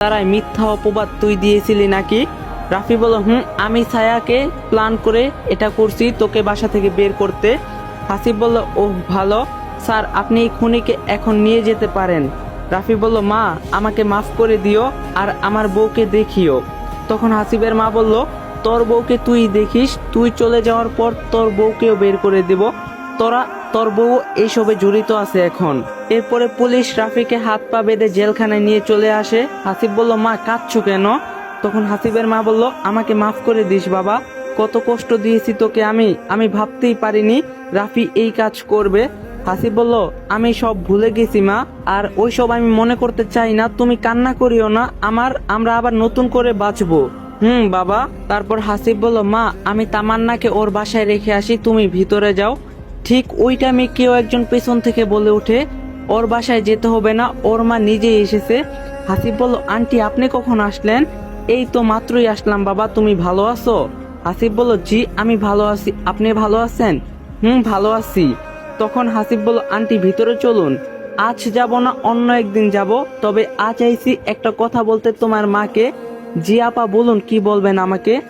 তারাই মিথ্যা অপবাদ তুই দিয়েছিলি নাকি? রাফি বলল, হুম, আমি ছায়াকে প্ল্যান করে এটা করছি তোকে বাসা থেকে বের করতে। হাসিব বলল ও ভালো। স্যার, আপনি এই খুনিকে এখন নিয়ে যেতে পারেন। রাফি বলল, মা, আমাকে মাফ করে দিও আর আমার বউকে দেখিও। তখন হাসিবের মা বলল, তোর বউকে তুই দেখিস, তুই চলে যাওয়ার পর তোর বউকেও বের করে দেব। তোরা, তোর বউ এইসবে জড়িত আছে এখন। এরপরে পুলিশ রাফিকে হাত পা বেঁধে জেলখানায় নিয়ে চলে আসে। হাসিব বলল, মা, কাঁদছো কেন? তখন হাসিবের মা বলল, আমাকে মাফ করে দিস বাবা। কত কষ্ট দিয়েছি তোকে আমি আমি ভাবতেই পারিনি রাফি এই কাজ করবে। হাসিব বলল, আমি সব ভুলে গেছি মা, আর ওইসব আমি মনে করতে চাই না। তুমি কান্না করিও না, আমার, আমরা আবার নতুন করে বাঁচবো। হুম, বাবা। তারপর হাসিব বলল, মা, আমি তামান্নাকে ওর বাসায় রেখে আসি, তুমি ভিতরে যাও। ঠিক ওই টাইমে কেউ একজন পেছন থেকে বলে ওঠে, ওর বাসায় যেতে হবে না, ওর মা নিজেই এসেছে। হাসিব বলল, আন্টি, আপনি কখন আসলেন? এই তো মাত্রই আসলাম, বাবা, তুমি ভালো আছো? হাসিব বলল, জি, আমি ভালো আছি, আপনি ভালো আছেন? হুম, ভালো আছি। তখন হাসিব বলল, আন্টি, ভিতরে চলুন। আজ যাব না, অন্য একদিন যাব, তবে আজ আইছি একটা কথা বলতে তোমার মাকে। জি, আপা, বলুন, কি বলবেন আমাকে?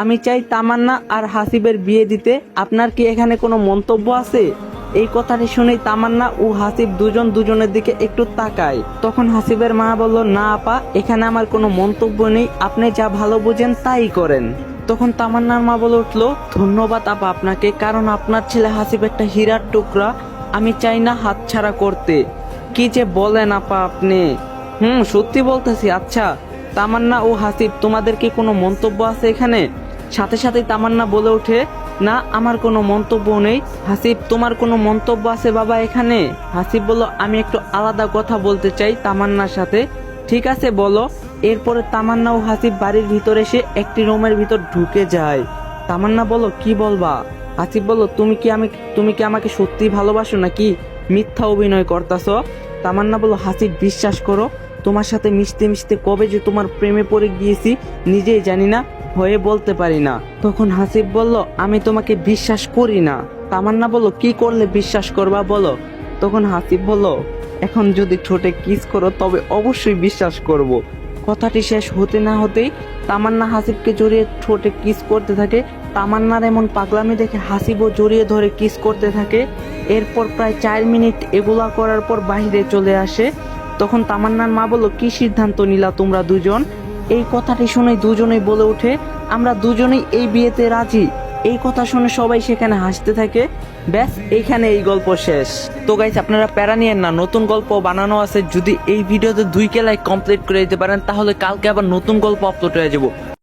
আমি চাই তামান্না আর হাসিবের বিয়ে দিতে। আপনার কি এখানে কোনো মন্তব্য আছে? এই কথাটি শুনেই তামান্না ও হাসিব দুজন দুজনের দিকে একটু তাকায়। তখন হাসিবের মা বলল, না আপা, এখানে আমার কোনো মন্তব্য নেই। আপনি যা ভালো বুঝেন তাই করেন। তখন তামান্নার মা বলে উঠল, ধন্যবাদ আপা আপনাকে, কারণ আপনার ছেলে হাসিব একটা হীরার টুকরা। আমি চাই না হাতছাড়া করতে। কি যে বলেন আপা আপনি? হুম, সত্যি বলতেছি আচ্ছা। তামান্না ও হাসিব, তোমাদের কি কোনো মন্তব্য আছে এখানে? সাথে সাথে তামান্না বলে ওঠে, না, আমার কোনো মন্তব্য নেই। হাসিব, তোমার কোনো মন্তব্য আছে বাবা এখানে? হাসিব বলল, আমি একটু আলাদা কথা বলতে চাই তামান্নার সাথে। ঠিক আছে, বলো। এরপরে তামান্না ও হাসিব বাড়ির ভিতরে এসে একটি রুমের ভিতর ঢুকে যায়। তামান্না বলো কি বলবা? হাসিব বলল, তুমি কি আমি, তুমি কি আমাকে সত্যি ভালোবাসো নাকি মিথ্যা অভিনয় করতাছ? তামান্না বলল, হাসিব, বিশ্বাস করো, তোমার সাথে মিশতে মিশতে কবে যে তোমার প্রেমে পড়ে গিয়েছি, নিজেই জানি না। হয়ে বলতে পারি না। তখন হাসিব বলল, আমি তোমাকে বিশ্বাস করি না। তামান্না বলল, কি করলে বিশ্বাস করবা বলো? তখন হাসিব বলল, এখন যদি ঠোঁটে কিস করো, তবে অবশ্যই বিশ্বাস করব। কথাটি শেষ হতে না হতেই তামান্না হাসিবকে জড়িয়ে ঠোঁটে কিস করতে থাকে। তামান্নার এমন পাগলামি দেখে হাসিবও জড়িয়ে ধরে কিস করতে থাকে। এরপর প্রায় চার মিনিট এগুলা করার পর বাইরে চলে আসে। তখন তামান্নার মা বলল, কি সিদ্ধান্ত নিলা তোমরা দুজন? এই কথাটি শুনে দুজনেই বলে ওঠে, আমরা দুজনেই এই বিয়েতে রাজি। এই কথা শুনে সবাই সেখানে হাসতে থাকে। ব্যাস এইখানে এই গল্প শেষ। তো গাইস আপনারা প্যারা নিয়েন না, নতুন গল্প বানানো আছে। যদি এই ভিডিওতে দুই কে লাইক কমপ্লিট করে দিতে পারেন, তাহলে কালকে আবার নতুন গল্প আপলোড হয়ে যাব।